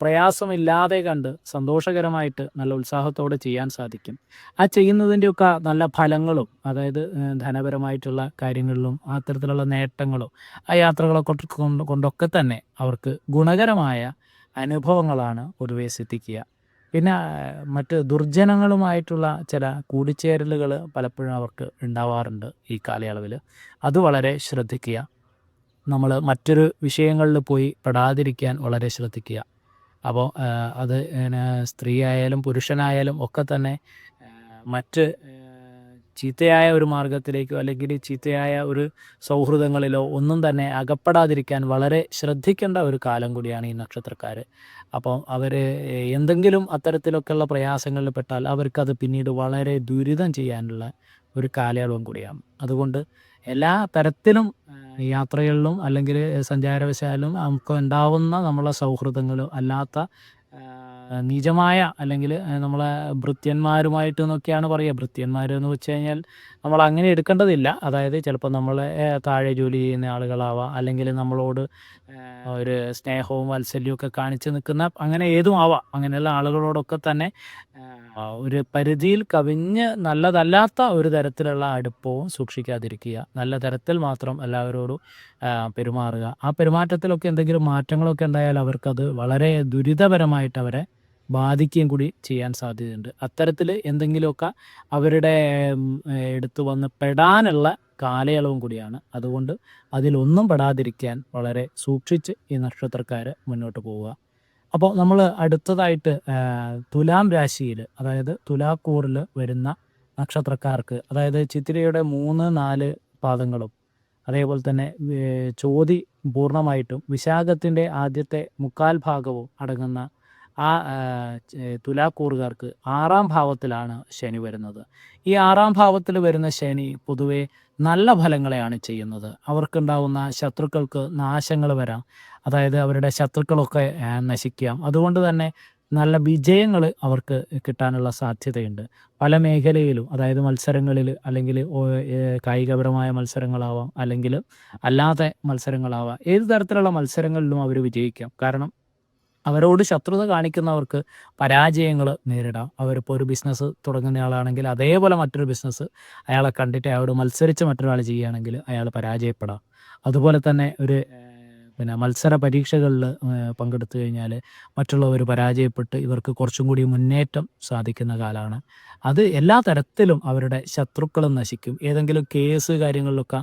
പ്രയാസമില്ലാതെ കണ്ട് സന്തോഷകരമായിട്ട് നല്ല ഉത്സാഹത്തോടെ ചെയ്യാൻ സാധിക്കും. ആ ചെയ്യുന്നതിന്റെയൊക്കെ നല്ല ഫലങ്ങളും അതായത് ധനപരമായിട്ടുള്ള കാര്യങ്ങളിലും അത്തരത്തിലുള്ള നേട്ടങ്ങളും ആ യാത്രകളെ കൊണ്ട് കൊണ്ട് കൊണ്ടൊക്കെ തന്നെ അവർക്ക് ഗുണകരമായ അനുഭവങ്ങളാണ് പൊതുവെ സിദ്ധിക്കുക പിന്നെ മറ്റ് ദുർജനങ്ങളുമായിട്ടുള്ള ചില കൂടിച്ചേരലുകൾ പലപ്പോഴും അവർക്ക് ഉണ്ടാവാറുണ്ട് ഈ കാലയളവിൽ അത് വളരെ ശ്രദ്ധിക്കുക. നമ്മൾ മറ്റൊരു വിഷയങ്ങളിൽ പോയി പെടാതിരിക്കാൻ വളരെ ശ്രദ്ധിക്കുക. അപ്പോൾ അത് സ്ത്രീ ആയാലും പുരുഷനായാലും ഒക്കെ തന്നെ മറ്റ് ചീത്തയായ ഒരു മാർഗത്തിലേക്കോ അല്ലെങ്കിൽ ചീത്തയായ ഒരു സൗഹൃദങ്ങളിലോ ഒന്നും തന്നെ അകപ്പെടാതിരിക്കാൻ വളരെ ശ്രദ്ധിക്കേണ്ട ഒരു കാലം കൂടിയാണ് ഈ നക്ഷത്രക്കാർ അപ്പോൾ അവർ എന്തെങ്കിലും അത്തരത്തിലൊക്കെയുള്ള പ്രയാസങ്ങളിൽ പെട്ടാൽ അവർക്കത് പിന്നീട് വളരെ ദുരിതം ചെയ്യാനുള്ള ഒരു കാലയളവും കൂടിയാണ്. അതുകൊണ്ട് എല്ലാ തരത്തിലും യാത്രകളിലും അല്ലെങ്കിൽ സഞ്ചാരവശാലും നമുക്ക് ഉണ്ടാവുന്ന നമ്മളെ സൗഹൃദങ്ങളും അല്ലാത്ത നിജമായ അല്ലെങ്കിൽ നമ്മളെ ഭൃത്യന്മാരുമായിട്ട് എന്നൊക്കെയാണ് പറയുക. ഭൃത്യന്മാർ എന്ന് വെച്ച് കഴിഞ്ഞാൽ നമ്മൾ അങ്ങനെ എടുക്കേണ്ടതില്ല. അതായത് ചിലപ്പോൾ നമ്മളെ താഴെ ജോലി ചെയ്യുന്ന ആളുകളാവാം അല്ലെങ്കിൽ നമ്മളോട് ഒരു സ്നേഹവും വാത്സല്യവും ഒക്കെ കാണിച്ച് നിൽക്കുന്ന അങ്ങനെ ഏതും ആവാം. അങ്ങനെയുള്ള ആളുകളോടൊക്കെ തന്നെ ആ, ഒരു പരിധിയിൽ കവിഞ്ഞ് നല്ലതല്ലാത്ത ഒരു തരത്തിലുള്ള അടുപ്പവും സൂക്ഷിക്കാതിരിക്കുക. നല്ല തരത്തിൽ മാത്രം എല്ലാവരോടും പെരുമാറുക. ആ പെരുമാറ്റത്തിലൊക്കെ എന്തെങ്കിലും മാറ്റങ്ങളൊക്കെ ഉണ്ടായാൽ അവർക്കത് വളരെ ദുരിതപരമായിട്ട് അവരെ ബാധിക്കുകയും കൂടി ചെയ്യാൻ സാധ്യതയുണ്ട്. അത്തരത്തിൽ എന്തെങ്കിലുമൊക്കെ അവരുടെ എടുത്തു വന്ന് പെടാനുള്ള കാലയളവും കൂടിയാണ്. അതുകൊണ്ട് അതിലൊന്നും പെടാതിരിക്കാൻ വളരെ സൂക്ഷിച്ച് ഈ നക്ഷത്രക്കാർ മുന്നോട്ട് പോവുക. അപ്പോൾ നമ്മൾ അടുത്തതായിട്ട് തുലാം രാശിയിൽ അതായത് തുലാക്കൂറിൽ വരുന്ന നക്ഷത്രക്കാർക്ക് അതായത് ചിത്തിരയുടെ മൂന്ന് നാല് പാദങ്ങളും അതേപോലെ തന്നെ ചോതി പൂർണമായിട്ടും വിശാഖത്തിന്റെ ആദ്യത്തെ മുക്കാൽ ഭാഗവും അടങ്ങുന്ന ആ, തുലാക്കൂറുകാർക്ക് ആറാം ഭാവത്തിലാണ് ശനി വരുന്നത്. ഈ ആറാം ഭാവത്തിൽ വരുന്ന ശനി പൊതുവെ നല്ല ഫലങ്ങളെയാണ് ചെയ്യുന്നത്. അവർക്കുണ്ടാവുന്ന ശത്രുക്കൾക്ക് നാശങ്ങൾ വരാം. അതായത് അവരുടെ ശത്രുക്കളൊക്കെ നശിക്കാം. അതുകൊണ്ട് തന്നെ നല്ല വിജയങ്ങൾ അവർക്ക് കിട്ടാനുള്ള സാധ്യതയുണ്ട്. പല മേഖലയിലും അതായത് മത്സരങ്ങളിൽ അല്ലെങ്കിൽ കായികപരമായ മത്സരങ്ങളാവാം അല്ലെങ്കിൽ അല്ലാതെ മത്സരങ്ങളാവാം. ഏത് തരത്തിലുള്ള മത്സരങ്ങളിലും അവർ വിജയിക്കാം. കാരണം അവരോട് ശത്രുത കാണിക്കുന്നവർക്ക് പരാജയങ്ങൾ നേരിടാം. അവരിപ്പോൾ ഒരു ബിസിനസ് തുടങ്ങുന്ന ആളാണെങ്കിൽ അതേപോലെ മറ്റൊരു ബിസിനസ് അയാളെ കണ്ടിട്ട് അയാളോട് മത്സരിച്ച് മറ്റൊരാൾ ചെയ്യുകയാണെങ്കിൽ അയാൾ പരാജയപ്പെടാം. അതുപോലെ തന്നെ ഒരു പിന്നെ മത്സര പരീക്ഷകളിൽ പങ്കെടുത്തു കഴിഞ്ഞാൽ മറ്റുള്ളവർ പരാജയപ്പെട്ട് ഇവർക്ക് കുറച്ചും കൂടി മുന്നേറ്റം സാധിക്കുന്ന കാലമാണ് അത് എല്ലാ തരത്തിലും അവരുടെ ശത്രുക്കളും നശിക്കും. ഏതെങ്കിലും കേസ് കാര്യങ്ങളിലൊക്കെ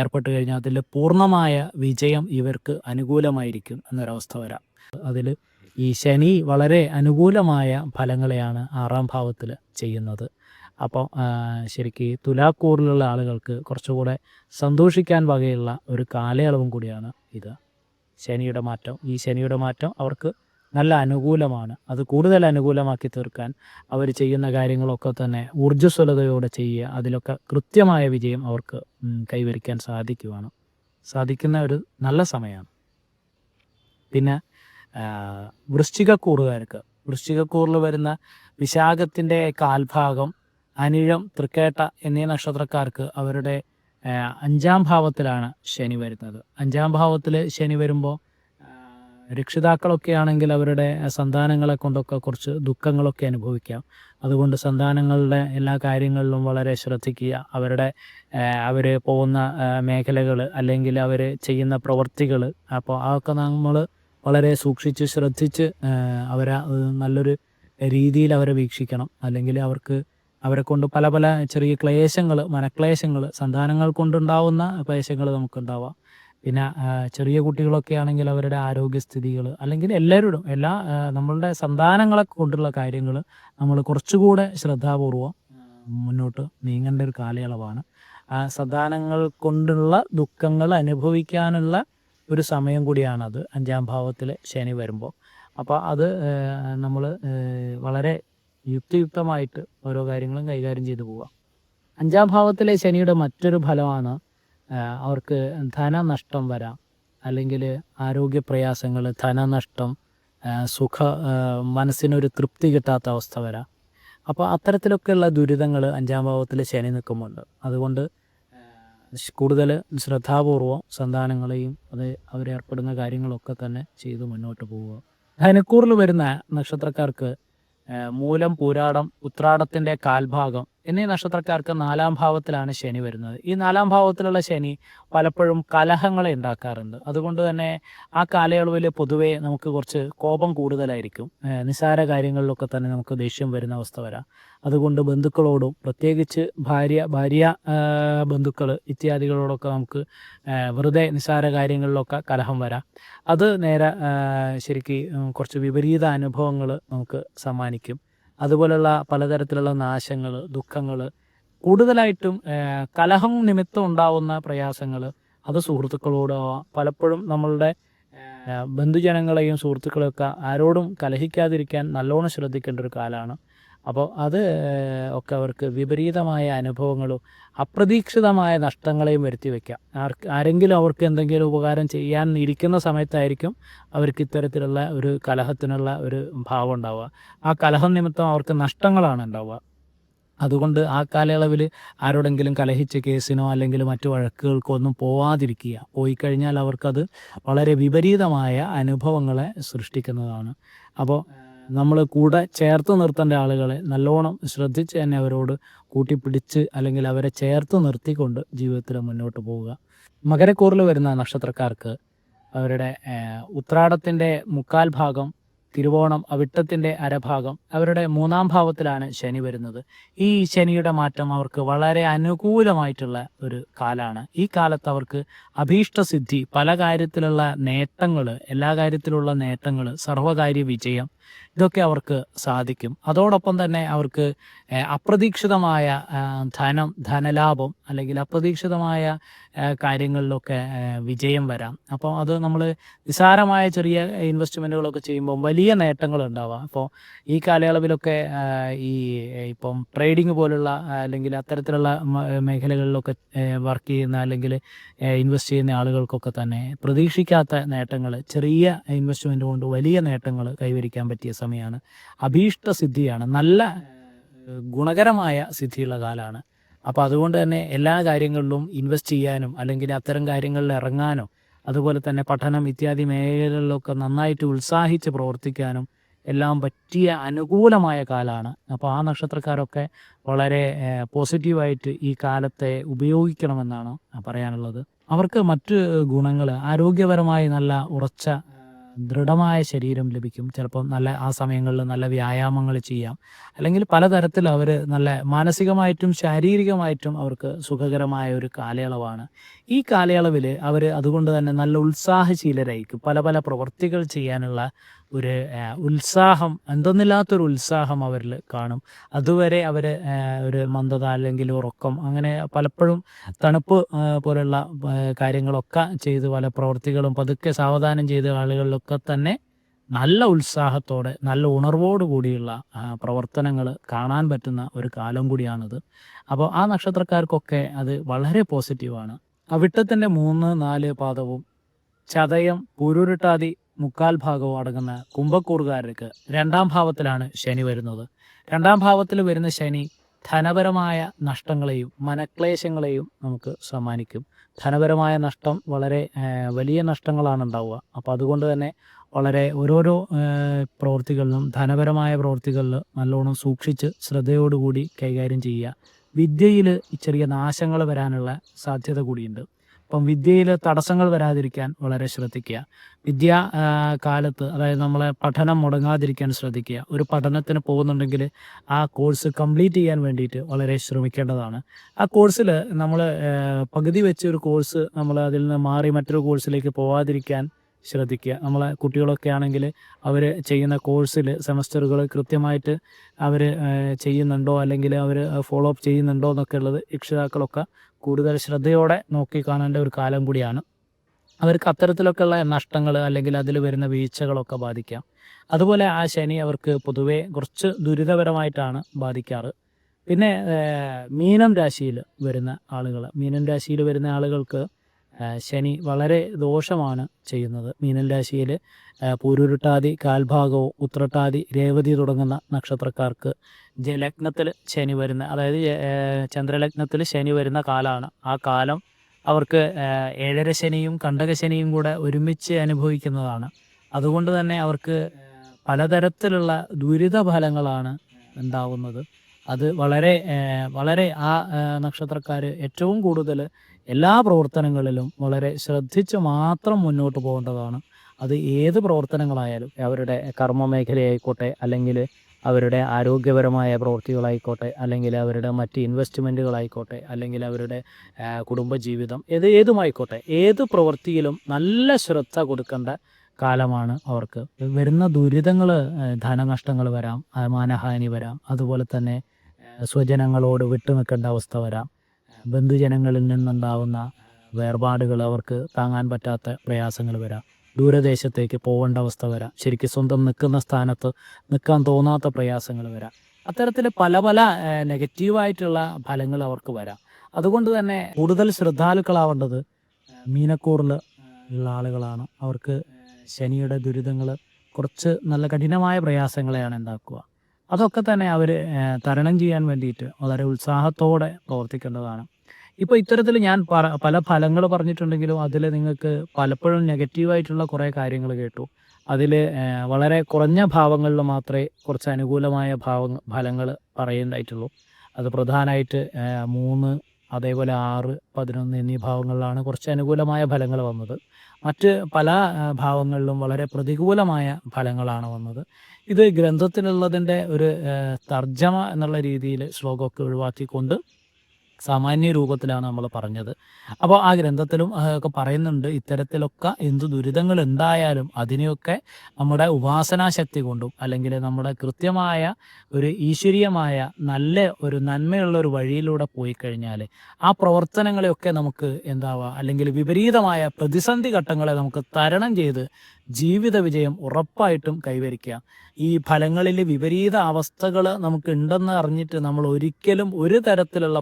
ഏർപ്പെട്ട് കഴിഞ്ഞാൽ അതിൽ പൂർണമായ വിജയം ഇവർക്ക് അനുകൂലമായിരിക്കും എന്നൊരവസ്ഥ വരാം. അതിൽ ഈ ശനി വളരെ അനുകൂലമായ ഫലങ്ങളെയാണ് ആറാം ഭാവത്തിൽ ചെയ്യുന്നത്. അപ്പോൾ ശരിക്ക് തുലാക്കൂറിലുള്ള ആളുകൾക്ക് കുറച്ചുകൂടെ സന്തോഷിക്കാൻ വകയുള്ള ഒരു കാലയളവും കൂടിയാണ് ഇത്. ശനിയുടെ മാറ്റം ഈ ശനിയുടെ മാറ്റം അവർക്ക് നല്ല അനുകൂലമാണ്. അത് കൂടുതൽ അനുകൂലമാക്കി തീർക്കാൻ അവർ ചെയ്യുന്ന കാര്യങ്ങളൊക്കെ തന്നെ ഊർജസ്വലതയോടെ ചെയ്യുക അതിലൊക്കെ കൃത്യമായ വിജയം അവർക്ക് കൈവരിക്കാൻ സാധിക്കുവാണ്. സാധിക്കുന്ന ഒരു നല്ല സമയമാണ്. പിന്നെ വൃശ്ചികക്കൂറുകാർക്ക്. വൃശ്ചികക്കൂറിൽ വരുന്ന വിശാഖത്തിന്റെ കാൽഭാഗം അനിഴം തൃക്കേട്ട എന്നീ നക്ഷത്രക്കാർക്ക് അവരുടെ അഞ്ചാം ഭാവത്തിലാണ് ശനി വരുന്നത്. അഞ്ചാം ഭാവത്തിൽ ശനി വരുമ്പോൾ രക്ഷിതാക്കളൊക്കെ ആണെങ്കിൽ അവരുടെ സന്താനങ്ങളെ കൊണ്ടൊക്കെ കുറച്ച് ദുഃഖങ്ങളൊക്കെ അനുഭവിക്കാം. അതുകൊണ്ട് സന്താനങ്ങളുടെ എല്ലാ കാര്യങ്ങളിലും വളരെ ശ്രദ്ധിക്കുക. അവരുടെ അവർ പോകുന്ന മേഖലകൾ അല്ലെങ്കിൽ അവർ ചെയ്യുന്ന പ്രവൃത്തികൾ അപ്പോൾ അതൊക്കെ നമ്മൾ വളരെ സൂക്ഷിച്ച് ശ്രദ്ധിച്ച് അവരെ നല്ലൊരു രീതിയിൽ അവരെ വീക്ഷിക്കണം. അല്ലെങ്കിൽ അവർക്ക് അവരെ കൊണ്ട് പല പല ചെറിയ ക്ലേശങ്ങൾ മനക്ലേശങ്ങൾ സന്താനങ്ങൾ കൊണ്ടുണ്ടാവുന്ന ക്ലേശങ്ങൾ നമുക്കുണ്ടാവാം. പിന്നെ ചെറിയ കുട്ടികളൊക്കെ ആണെങ്കിൽ അവരുടെ ആരോഗ്യസ്ഥിതികൾ അല്ലെങ്കിൽ എല്ലാവരോടും എല്ലാ നമ്മളുടെ സന്താനങ്ങളെ കൊണ്ടുള്ള കാര്യങ്ങൾ നമ്മൾ കുറച്ചുകൂടെ ശ്രദ്ധാപൂർവം മുന്നോട്ട് നീങ്ങേണ്ട ഒരു കാലയളവാണ്. ആ സന്താനങ്ങൾ കൊണ്ടുള്ള ദുഃഖങ്ങൾ അനുഭവിക്കാനുള്ള ഒരു സമയം കൂടിയാണത്. അഞ്ചാം ഭാവത്തിൽ ശനി വരുമ്പോൾ അപ്പോൾ അത് നമ്മൾ വളരെ യുക്തിയുക്തമായിട്ട് ഓരോ കാര്യങ്ങളും കൈകാര്യം ചെയ്തു പോവുക അഞ്ചാം ഭാവത്തിലെ ശനിയുടെ മറ്റൊരു ഫലമാണ് അവർക്ക് ധനനഷ്ടം വരാം. അല്ലെങ്കിൽ ആരോഗ്യ പ്രയാസങ്ങൾ ധനനഷ്ടം സുഖ മനസ്സിനൊരു തൃപ്തി കിട്ടാത്ത അവസ്ഥ വരാം. അപ്പോൾ അത്തരത്തിലൊക്കെയുള്ള ദുരിതങ്ങൾ അഞ്ചാം ഭാവത്തിൽ ശനി നിൽക്കുമുണ്ട് അതുകൊണ്ട് കൂടുതൽ ശ്രദ്ധാപൂർവം സന്താനങ്ങളെയും അത് അവരേർപ്പെടുന്ന കാര്യങ്ങളൊക്കെ തന്നെ ചെയ്ത് മുന്നോട്ട് പോവുക. ധനുക്കൂറിൽ വരുന്ന നക്ഷത്രക്കാർക്ക് മൂലം പൂരാടം ഉത്രാടത്തിന്റെ കാൽഭാഗം എന്നീ നക്ഷത്രക്കാർക്ക് നാലാം ഭാവത്തിലാണ് ശനി വരുന്നത്. ഈ നാലാം ഭാവത്തിലുള്ള ശനി പലപ്പോഴും കലഹങ്ങളെ ഉണ്ടാക്കാറുണ്ട്. അതുകൊണ്ട് തന്നെ ആ കാലയളവിൽ പൊതുവേ നമുക്ക് കുറച്ച് കോപം കൂടുതലായിരിക്കും. നിസ്സാര കാര്യങ്ങളിലൊക്കെ തന്നെ നമുക്ക് ദേഷ്യം വരുന്ന അവസ്ഥ വരാം. അതുകൊണ്ട് ബന്ധുക്കളോടും പ്രത്യേകിച്ച് ഭാര്യ ഭാര്യ ബന്ധുക്കൾ ഇത്യാദികളോടൊക്കെ നമുക്ക് വെറുതെ നിസ്സാര കാര്യങ്ങളിലൊക്കെ കലഹം വരാം. അത് നേരെ ശരിക്ക് കുറച്ച് വിപരീത അനുഭവങ്ങൾ നമുക്ക് സമ്മാനിക്കും. അതുപോലുള്ള പലതരത്തിലുള്ള നാശങ്ങൾ ദുഃഖങ്ങൾ കൂടുതലായിട്ടും കലഹം നിമിത്തം ഉണ്ടാവുന്ന പ്രയാസങ്ങൾ അത് സുഹൃത്തുക്കളോടോ പലപ്പോഴും നമ്മളുടെ ബന്ധുജനങ്ങളെയും സുഹൃത്തുക്കളെയൊക്കെ ആരോടും കലഹിക്കാതിരിക്കാൻ നല്ലോണം ശ്രദ്ധിക്കേണ്ട ഒരു കാലമാണ് അപ്പോൾ അത് ഒക്കെ അവർക്ക് വിപരീതമായ അനുഭവങ്ങളും അപ്രതീക്ഷിതമായ നഷ്ടങ്ങളെയും വരുത്തി വയ്ക്കാം ആർക്ക് ആരെങ്കിലും അവർക്ക് എന്തെങ്കിലും ഉപകാരം ചെയ്യാൻ ഇരിക്കുന്ന സമയത്തായിരിക്കും അവർക്ക് ഇത്തരത്തിലുള്ള ഒരു കലഹത്തിനുള്ള ഒരു ഭാവം ഉണ്ടാവുക. ആ കലഹം നിമിത്തം അവർക്ക് നഷ്ടങ്ങളാണ് ഉണ്ടാവുക. അതുകൊണ്ട് ആ കാലയളവിൽ ആരോടെങ്കിലും കലഹിച്ച കേസിനോ അല്ലെങ്കിൽ മറ്റു വഴക്കുകൾക്കോ ഒന്നും പോവാതിരിക്കുക. പോയി കഴിഞ്ഞാൽ അവർക്കത് വളരെ വിപരീതമായ അനുഭവങ്ങളെ സൃഷ്ടിക്കുന്നതാണ്. അപ്പോൾ നമ്മൾ കൂടെ ചേർത്ത് നിർത്തേണ്ട ആളുകളെ നല്ലോണം ശ്രദ്ധിച്ച് തന്നെ അവരോട് കൂട്ടിപ്പിടിച്ച് അല്ലെങ്കിൽ അവരെ ചേർത്ത് നിർത്തിക്കൊണ്ട് ജീവിതത്തിൽ മുന്നോട്ട് പോവുക. മകരക്കൂറിൽ വരുന്ന നക്ഷത്രക്കാർക്ക് അവരുടെ ഉത്രാടത്തിന്റെ മുക്കാൽ ഭാഗം തിരുവോണം അവിട്ടത്തിന്റെ അരഭാഗം അവരുടെ മൂന്നാം ഭാവത്തിലാണ് ശനി വരുന്നത്. ഈ ശനിയുടെ മാറ്റം അവർക്ക് വളരെ അനുകൂലമായിട്ടുള്ള ഒരു കാലമാണ് ഈ കാലത്ത് അവർക്ക് അഭീഷ്ടസിദ്ധി പല കാര്യത്തിലുള്ള നേട്ടങ്ങൾ എല്ലാ കാര്യത്തിലുള്ള നേട്ടങ്ങൾ സർവകാര്യ വിജയം ഇതൊക്കെ അവർക്ക് സാധിക്കും. അതോടൊപ്പം തന്നെ അവർക്ക് അപ്രതീക്ഷിതമായ ധനം ധനലാഭം അല്ലെങ്കിൽ അപ്രതീക്ഷിതമായ കാര്യങ്ങളിലൊക്കെ വിജയം വരാം. അപ്പോൾ അത് നമ്മൾ നിസാരമായ ചെറിയ ഇൻവെസ്റ്റ്മെന്റുകളൊക്കെ ചെയ്യുമ്പോൾ വലിയ നേട്ടങ്ങൾ ഉണ്ടാവാം അപ്പോൾ ഈ കാലയളവിലൊക്കെ ഈ ഇപ്പം ട്രേഡിംഗ് പോലുള്ള അല്ലെങ്കിൽ അത്തരത്തിലുള്ള മേഖലകളിലൊക്കെ വർക്ക് ചെയ്യുന്ന അല്ലെങ്കിൽ ഇൻവെസ്റ്റ് ചെയ്യുന്ന ആളുകൾക്കൊക്കെ തന്നെ പ്രതീക്ഷിക്കാത്ത നേട്ടങ്ങൾ ചെറിയ ഇൻവെസ്റ്റ്മെന്റ് കൊണ്ട് വലിയ നേട്ടങ്ങൾ കൈവരിക്കാൻ പറ്റിയ സമയമാണ്. അഭീഷ്ട സിദ്ധിയാണ്. നല്ല ഗുണകരമായ സിദ്ധിയുള്ള കാലമാണ് അപ്പോൾ അതുകൊണ്ട് തന്നെ എല്ലാ കാര്യങ്ങളിലും ഇൻവെസ്റ്റ് ചെയ്യാനും അല്ലെങ്കിൽ അത്തരം കാര്യങ്ങളിൽ ഇറങ്ങാനോ അതുപോലെ തന്നെ പഠനം ഇത്യാദി മേഖലകളിലൊക്കെ നന്നായിട്ട് ഉത്സാഹിച്ച് പ്രവർത്തിക്കാനും എല്ലാം പറ്റിയ അനുകൂലമായ കാലമാണ് അപ്പോൾ ആ നക്ഷത്രക്കാരൊക്കെ വളരെ പോസിറ്റീവായിട്ട് ഈ കാലത്തെ ഉപയോഗിക്കണമെന്നാണ് പറയാനുള്ളത്. അവർക്ക് മറ്റ് ഗുണങ്ങൾ ആരോഗ്യപരമായി നല്ല ഉറച്ച ദൃഢമായ ശരീരം ലഭിക്കും. ചിലപ്പം നല്ല ആ സമയങ്ങളിൽ നല്ല വ്യായാമങ്ങൾ ചെയ്യാം. അല്ലെങ്കിൽ പലതരത്തിൽ അവർ നല്ല മാനസികമായിട്ടും ശാരീരികമായിട്ടും അവർക്ക് സുഖകരമായ ഒരു കാലയളവാണ്. ഈ കാലയളവിൽ അവർ അതുകൊണ്ട് തന്നെ നല്ല ഉത്സാഹശീലരായിരിക്കും. പല പല പ്രവൃത്തികൾ ചെയ്യാനുള്ള ഒരു ഉത്സാഹം എന്തെന്നില്ലാത്തൊരു ഉത്സാഹം അവരിൽ കാണും. അതുവരെ അവർ ഒരു മന്ദത അല്ലെങ്കിൽ ഉറക്കം അങ്ങനെ പലപ്പോഴും തണുപ്പ് പോലുള്ള കാര്യങ്ങളൊക്കെ ചെയ്ത് പല പ്രവൃത്തികളും പതുക്കെ സാവധാനം ചെയ്ത ആളുകളിലൊക്കെ തന്നെ നല്ല ഉത്സാഹത്തോടെ നല്ല ഉണർവോടു കൂടിയുള്ള പ്രവർത്തനങ്ങൾ കാണാൻ പറ്റുന്ന ഒരു കാലം കൂടിയാണിത്. അപ്പോൾ ആ നക്ഷത്രക്കാർക്കൊക്കെ അത് വളരെ പോസിറ്റീവാണ്. അവിട്ടത്തിന്റെ മൂന്ന് നാല് പാദവും ചതയം പൂരുരുട്ടാതി മുക്കാൽ ഭാഗവും അടങ്ങുന്ന കുംഭക്കൂറുകാർക്ക് രണ്ടാം ഭാവത്തിലാണ് ശനി വരുന്നത്. രണ്ടാം ഭാവത്തിൽ വരുന്ന ശനി ധനപരമായ നഷ്ടങ്ങളെയും മനക്ലേശങ്ങളെയും നമുക്ക് സമ്മാനിക്കും. ധനപരമായ നഷ്ടം വളരെ വലിയ നഷ്ടങ്ങളാണ് ഉണ്ടാവുക. അപ്പോൾ അതുകൊണ്ട് തന്നെ വളരെ ഓരോരോ പ്രവൃത്തികളിലും ധനപരമായ പ്രവൃത്തികളിൽ നല്ലോണം സൂക്ഷിച്ച് ശ്രദ്ധയോടുകൂടി കൈകാര്യം ചെയ്യുക. വിദ്യയിൽ ചെറിയ നാശങ്ങൾ വരാനുള്ള സാധ്യത കൂടിയുണ്ട്. അപ്പം വിദ്യയിൽ തടസ്സങ്ങൾ വരാതിരിക്കാൻ വളരെ ശ്രദ്ധിക്കുക. വിദ്യാ കാലത്ത് അതായത് നമ്മളെ പഠനം മുടങ്ങാതിരിക്കാൻ ശ്രദ്ധിക്കുക. ഒരു പഠനത്തിന് പോകുന്നുണ്ടെങ്കിൽ ആ കോഴ്സ് കംപ്ലീറ്റ് ചെയ്യാൻ വേണ്ടിയിട്ട് വളരെ ശ്രമിക്കേണ്ടതാണ്. ആ കോഴ്സിൽ നമ്മൾ പകുതി വെച്ച് ഒരു കോഴ്സ് നമ്മൾ അതിൽ നിന്ന് മാറി മറ്റൊരു കോഴ്സിലേക്ക് പോവാതിരിക്കാൻ ശ്രദ്ധിക്കുക. നമ്മളെ കുട്ടികളൊക്കെ ആണെങ്കിൽ അവർ ചെയ്യുന്ന കോഴ്സിൽ സെമസ്റ്ററുകൾ കൃത്യമായിട്ട് അവർ ചെയ്യുന്നുണ്ടോ? അല്ലെങ്കിൽ അവർ ഫോളോ അപ്പ് ചെയ്യുന്നുണ്ടോ? എന്നൊക്കെ ഉള്ളത് രക്ഷിതാക്കളൊക്കെ കൂടുതൽ ശ്രദ്ധയോടെ നോക്കി കാണേണ്ട ഒരു കാലം കൂടിയാണ്. അവർക്ക് അത്തരത്തിലൊക്കെയുള്ള നഷ്ടങ്ങൾ അല്ലെങ്കിൽ അതിൽ വരുന്ന വീഴ്ചകളൊക്കെ ബാധിക്കാം. അതുപോലെ ആ ശനി അവർക്ക് പൊതുവേ കുറച്ച് ദുരിതപരമായിട്ടാണ് ബാധിക്കാറ്. പിന്നെ മീനം രാശിയിൽ വരുന്ന ആളുകൾ മീനം രാശിയിൽ വരുന്ന ആളുകൾക്ക് ശനി വളരെ ദോഷമാണ് ചെയ്യുന്നത്. മീനരാശിയിൽ പൂരുരുട്ടാതി കാൽഭാഗവും ഉത്രട്ടാതി രേവതി തുടങ്ങുന്ന നക്ഷത്രക്കാർക്ക് ലഗ്നത്തിൽ ശനി വരുന്ന അതായത് ചന്ദ്രലഗ്നത്തിൽ ശനി വരുന്ന കാലമാണ് ആ കാലം അവർക്ക് ഏഴര ശനിയും കണ്ടക ശനിയും കൂടെ ഒരുമിച്ച് അനുഭവിക്കുന്നതാണ്. അതുകൊണ്ട് തന്നെ അവർക്ക് പലതരത്തിലുള്ള ദുരിത ഫലങ്ങളാണ് ഉണ്ടാവുന്നത്. അത് വളരെ വളരെ ആ നക്ഷത്രക്കാർ ഏറ്റവും കൂടുതൽ എല്ലാ പ്രവർത്തനങ്ങളിലും വളരെ ശ്രദ്ധിച്ച് മാത്രം മുന്നോട്ട് പോകേണ്ടതാണ്. അത് ഏത് പ്രവർത്തനങ്ങളായാലും അവരുടെ കർമ്മ മേഖലയായിക്കോട്ടെ അല്ലെങ്കിൽ അവരുടെ ആരോഗ്യപരമായ പ്രവൃത്തികളായിക്കോട്ടെ അല്ലെങ്കിൽ അവരുടെ മറ്റ് ഇൻവെസ്റ്റ്മെന്റുകളായിക്കോട്ടെ അല്ലെങ്കിൽ അവരുടെ കുടുംബജീവിതം ഏത് ഏതുമായിക്കോട്ടെ ഏത് പ്രവൃത്തിയിലും നല്ല ശ്രദ്ധ കൊടുക്കേണ്ട കാലമാണ് അവർക്ക്. വരുന്ന ദുരിതങ്ങൾ ധനനഷ്ടങ്ങൾ വരാം മാനഹാനി വരാം അതുപോലെ തന്നെ സ്വജനങ്ങളോട് വിട്ടുനിൽക്കേണ്ട അവസ്ഥ വരാം. ബന്ധുജനങ്ങളിൽ നിന്നുണ്ടാവുന്ന വേർപാടുകൾ അവർക്ക് താങ്ങാൻ പറ്റാത്ത പ്രയാസങ്ങൾ വരാം. ദൂരദേശത്തേക്ക് പോകേണ്ട അവസ്ഥ വരാം. ശരിക്കും സ്വന്തം നിൽക്കുന്ന സ്ഥാനത്ത് നിൽക്കാൻ തോന്നാത്ത പ്രയാസങ്ങൾ വരാം. അത്തരത്തിൽ പല പല നെഗറ്റീവായിട്ടുള്ള ഫലങ്ങൾ അവർക്ക് വരാം. അതുകൊണ്ട് തന്നെ കൂടുതൽ ശ്രദ്ധാലുക്കളാവേണ്ടത് മീനക്കൂറിൽ ഉള്ള ആളുകളാണ്. അവർക്ക് ശനിയുടെ ദുരിതങ്ങൾ കുറച്ച് നല്ല കഠിനമായ പ്രയാസങ്ങളെയാണ് ഉണ്ടാക്കുക. അതൊക്കെ തന്നെ അവർ തരണം ചെയ്യാൻ വേണ്ടിയിട്ട് വളരെ ഉത്സാഹത്തോടെ പ്രവർത്തിക്കേണ്ടതാണ്. ഇപ്പോൾ ഇത്തരത്തിൽ ഞാൻ പല ഫലങ്ങൾ പറഞ്ഞിട്ടുണ്ടെങ്കിലും അതിൽ നിങ്ങൾക്ക് പലപ്പോഴും നെഗറ്റീവായിട്ടുള്ള കുറേ കാര്യങ്ങൾ കേട്ടു. അതിൽ വളരെ കുറഞ്ഞ ഭാവങ്ങളിൽ മാത്രമേ കുറച്ച് അനുകൂലമായ ഭാവ ഫലങ്ങൾ പറയേണ്ടായിട്ടുള്ളൂ അത് പ്രധാനമായിട്ട് മൂന്ന് അതേപോലെ ആറ് പതിനൊന്ന് എന്നീ ഭാവങ്ങളിലാണ് കുറച്ച് അനുകൂലമായ ഫലങ്ങൾ വന്നത്. മറ്റ് പല ഭാവങ്ങളിലും വളരെ പ്രതികൂലമായ ഫലങ്ങളാണ് വന്നത്. ഇത് ഗ്രന്ഥത്തിലുള്ളതിന്റെ ഒരു തർജമ എന്നുള്ള രീതിയിൽ ശ്ലോകമൊക്കെ ഒഴിവാക്കിക്കൊണ്ട് സാമാന്യ രൂപത്തിലാണ് നമ്മൾ പറഞ്ഞത്. അപ്പോൾ ആ ഗ്രന്ഥത്തിലും ഒക്കെ പറയുന്നുണ്ട് ഇത്തരത്തിലൊക്കെ എന്ത് ദുരിതങ്ങൾ എന്തായാലും അതിനെയൊക്കെ നമ്മുടെ ഉപാസനാശക്തി കൊണ്ടും അല്ലെങ്കിൽ നമ്മുടെ കൃത്യമായ ഒരു ഈശ്വരീയമായ നല്ല ഒരു നന്മയുള്ള ഒരു വഴിയിലൂടെ പോയി കഴിഞ്ഞാൽ ആ പ്രവർത്തനങ്ങളെയൊക്കെ നമുക്ക് എന്താവാ അല്ലെങ്കിൽ വിപരീതമായ പ്രതിസന്ധി ഘട്ടങ്ങളെ നമുക്ക് തരണം ചെയ്ത് ജീവിത വിജയം ഉറപ്പായിട്ടും കൈവരിക്കുക ഈ ഫലങ്ങളിൽ വിപരീത അവസ്ഥകൾ നമുക്ക് ഉണ്ടെന്ന് അറിഞ്ഞിട്ട് നമ്മൾ ഒരിക്കലും ഒരു തരത്തിലുള്ള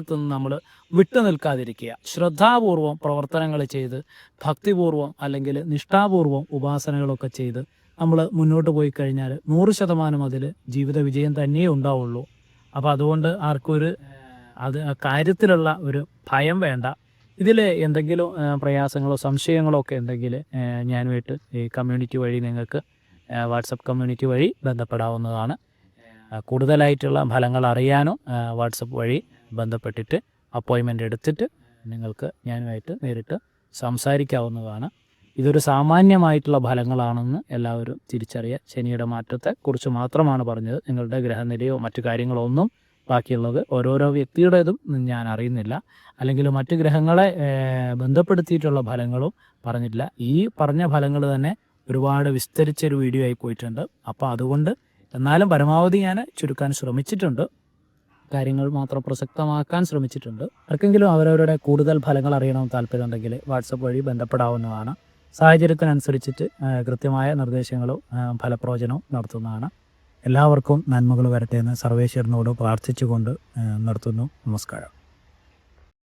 പ്രവർത്തനത്തിൽ നിന്ന് നമ്മൾ വിട്ടു നിൽക്കാതിരിക്കുക. ശ്രദ്ധാപൂർവം പ്രവർത്തനങ്ങൾ ചെയ്ത് ഭക്തിപൂർവം അല്ലെങ്കിൽ നിഷ്ഠാപൂർവം ഉപാസനകളൊക്കെ ചെയ്ത് നമ്മൾ മുന്നോട്ട് പോയി കഴിഞ്ഞാൽ നൂറ് ശതമാനം അതിൽ ജീവിത വിജയം തന്നെയേ ഉണ്ടാവുള്ളൂ. അപ്പോൾ അതുകൊണ്ട് ആർക്കൊരു അത് കാര്യത്തിലുള്ള ഒരു ഭയം വേണ്ട. ഇതിൽ എന്തെങ്കിലും പ്രയാസങ്ങളോ സംശയങ്ങളോ ഒക്കെ ഉണ്ടെങ്കിൽ ഞാനുമായിട്ട് ഈ കമ്മ്യൂണിറ്റി വഴി നിങ്ങൾക്ക് വാട്സപ്പ് കമ്മ്യൂണിറ്റി വഴി ബന്ധപ്പെടാവുന്നതാണ്. കൂടുതലായിട്ടുള്ള ഫലങ്ങൾ അറിയാനോ വാട്സപ്പ് വഴി ബന്ധപ്പെട്ടിട്ട് അപ്പോയിൻമെന്റ് എടുത്തിട്ട് നിങ്ങൾക്ക് ഞാനുമായിട്ട് നേരിട്ട് സംസാരിക്കാവുന്നതാണ്. ഇതൊരു സാമാന്യമായിട്ടുള്ള ഫലങ്ങളാണെന്ന് എല്ലാവരും തിരിച്ചറിയുക ശനിയുടെ മാറ്റത്തെ കുറിച്ച് മാത്രമാണ് പറഞ്ഞത്. നിങ്ങളുടെ ഗ്രഹനിലയോ മറ്റു കാര്യങ്ങളോ ഒന്നും ബാക്കിയുള്ളത് ഓരോരോ വ്യക്തിയുടേതും ഞാൻ അറിയുന്നില്ല. അല്ലെങ്കിൽ മറ്റു ഗ്രഹങ്ങളെ ബന്ധപ്പെടുത്തിയിട്ടുള്ള ഫലങ്ങളും പറഞ്ഞിട്ടില്ല. ഈ പറഞ്ഞ ഫലങ്ങൾ തന്നെ ഒരുപാട് വിസ്തരിച്ചൊരു വീഡിയോ ആയി പോയിട്ടുണ്ട്. അപ്പോൾ അതുകൊണ്ട് എന്നാലും പരമാവധി ഞാൻ ചുരുക്കാൻ ശ്രമിച്ചിട്ടുണ്ട്. കാര്യങ്ങൾ മാത്രം പ്രസക്തമാക്കാൻ ശ്രമിച്ചിട്ടുണ്ട്. ആർക്കെങ്കിലും അവരവരുടെ കൂടുതൽ ഫലങ്ങൾ അറിയണമെന്ന് താല്പര്യമുണ്ടെങ്കിൽ വാട്സപ്പ് വഴി ബന്ധപ്പെടാവുന്നതാണ്. സാഹചര്യത്തിനനുസരിച്ചിട്ട് കൃത്യമായ നിർദ്ദേശങ്ങളും ഫലപ്രവചനവും നടത്തുന്നതാണ്. എല്ലാവർക്കും നന്മകൾ വരട്ടെ എന്ന് സർവേശ്വരനോട് പ്രാർത്ഥിച്ചുകൊണ്ട് നിർത്തുന്നു. നമസ്കാരം.